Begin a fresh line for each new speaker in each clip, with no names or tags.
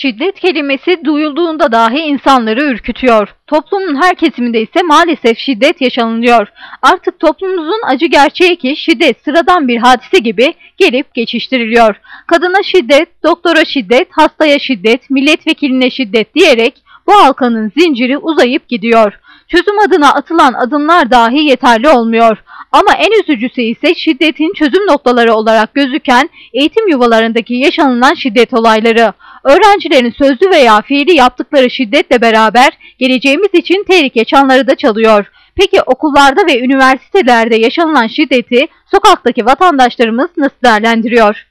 Şiddet kelimesi duyulduğunda dahi insanları ürkütüyor. Toplumun her kesiminde ise maalesef şiddet yaşanılıyor. Artık toplumumuzun acı gerçeği ki şiddet sıradan bir hadise gibi gelip geçiştiriliyor. Kadına şiddet, doktora şiddet, hastaya şiddet, milletvekiline şiddet diyerek bu halkanın zinciri uzayıp gidiyor. Çözüm adına atılan adımlar dahi yeterli olmuyor. Ama en üzücüsü ise şiddetin çözüm noktaları olarak gözüken eğitim yuvalarındaki yaşanılan şiddet olayları. Öğrencilerin sözlü veya fiili yaptıkları şiddetle beraber geleceğimiz için tehlike çanları da çalıyor. Peki okullarda ve üniversitelerde yaşanılan şiddeti sokaktaki vatandaşlarımız nasıl değerlendiriyor?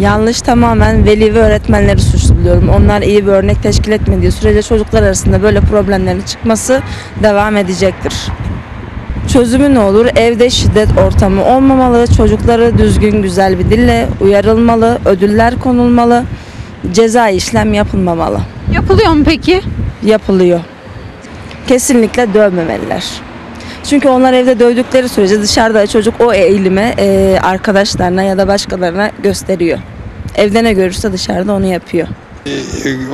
Yanlış tamamen veli ve öğretmenleri suçlu buluyorum. Onlar iyi bir örnek teşkil etmediği sürece çocuklar arasında böyle problemlerin çıkması devam edecektir. Çözümü ne olur? Evde şiddet ortamı olmamalı, çocukları düzgün güzel bir dille uyarılmalı, ödüller konulmalı, ceza işlem yapılmamalı.
Yapılıyor mu peki?
Yapılıyor. Kesinlikle dövmemeliler. Çünkü onlar evde dövdükleri sürece dışarıda çocuk o eğilime e, arkadaşlarına ya da başkalarına gösteriyor. Evde ne görürse dışarıda onu yapıyor.
E,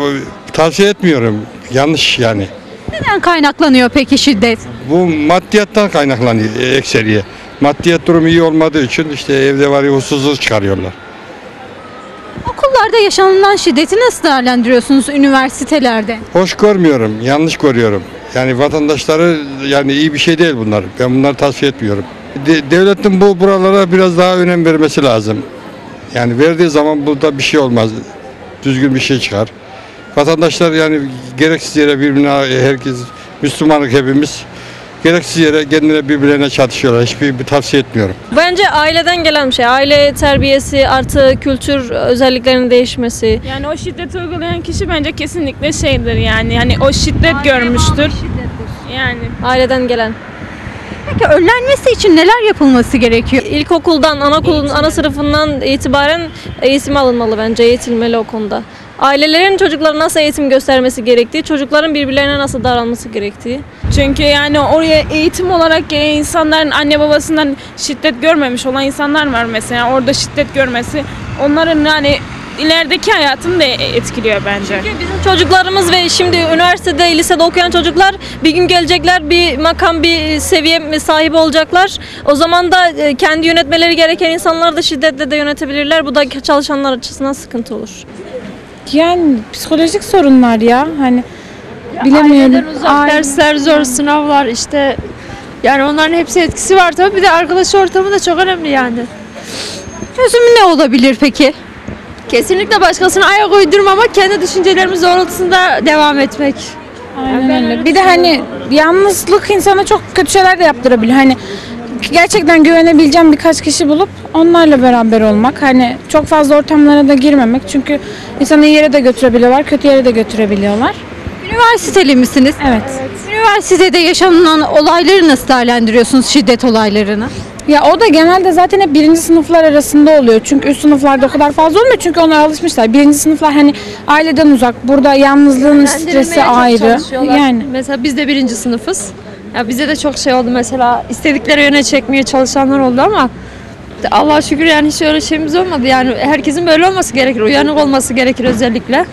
o- Tavsiye etmiyorum. Yanlış yani.
Neden kaynaklanıyor peki şiddet?
Bu maddiyattan kaynaklanıyor e, ekseriye. Maddiyat durumu iyi olmadığı için işte evde var ya huzursuzluk çıkarıyorlar.
Okullarda yaşanılan şiddeti nasıl değerlendiriyorsunuz üniversitelerde?
Hoş görmüyorum, yanlış görüyorum. Yani vatandaşları yani iyi bir şey değil bunlar. Ben bunları tavsiye etmiyorum. De- devletin bu buralara biraz daha önem vermesi lazım. Yani verdiği zaman burada bir şey olmaz. Düzgün bir şey çıkar. Vatandaşlar yani gereksiz yere birbirine herkes Müslümanlık hepimiz gereksiz yere kendine birbirlerine çatışıyorlar. Hiçbir bir tavsiye etmiyorum.
Bence aileden gelen bir şey. Aile terbiyesi artı kültür özelliklerinin değişmesi.
Yani o şiddet uygulayan kişi bence kesinlikle şeydir yani. Hani o şiddet görmüştür. Yani
Aileden gelen.
Peki önlenmesi için neler yapılması gerekiyor?
İlkokuldan, anaokulun ana sınıfından itibaren eğitim alınmalı bence, eğitilmeli o konuda. Ailelerin çocuklara nasıl eğitim göstermesi gerektiği, çocukların birbirlerine nasıl davranması gerektiği.
çünkü yani oraya eğitim olarak gelen insanların anne babasından şiddet görmemiş olan insanlar var mesela. Orada şiddet görmesi onların yani ilerideki hayatını da etkiliyor bence.
Bizim çocuklarımız ve şimdi üniversitede, lisede okuyan çocuklar bir gün gelecekler, bir makam, bir seviye sahibi olacaklar. O zaman da e, kendi yönetmeleri gereken insanları da şiddetle de yönetebilirler. Bu da çalışanlar açısından sıkıntı olur.
Yani psikolojik sorunlar ya hani bilemiyorum. Aile-
Dersler zor, sınavlar işte yani onların hepsi etkisi var tabii. Bir de arkadaş ortamı da çok önemli yani.
Çözümü ne olabilir peki?
Kesinlikle başkasına ayak uydurmamak, kendi düşüncelerimiz doğrultusunda devam etmek.
Aynen öyle. Bir de hani yalnızlık insana çok kötü şeyler de yaptırabilir. Hani gerçekten güvenebileceğim birkaç kişi bulup onlarla beraber olmak. Hani çok fazla ortamlara da girmemek. Çünkü insanı iyi yere de götürebiliyorlar, kötü yere de götürebiliyorlar.
Üniversiteli misiniz?
Evet.
Üniversitede yaşanılan olayları nasıl değerlendiriyorsunuz şiddet olaylarını?
Ya o da genelde zaten hep birinci sınıflar arasında oluyor. Çünkü üst sınıflarda o kadar fazla olmuyor. Çünkü onlar alışmışlar. Birinci sınıflar hani aileden uzak. Burada yalnızlığın stresi ayrı. Yani.
Mesela biz de birinci sınıfız. Ya bize de çok şey oldu mesela istedikleri yöne çekmeye çalışanlar oldu ama Allah'a şükür yani hiç öyle şeyimiz olmadı. Yani herkesin böyle olması gerekir. Uyanık olması gerekir özellikle.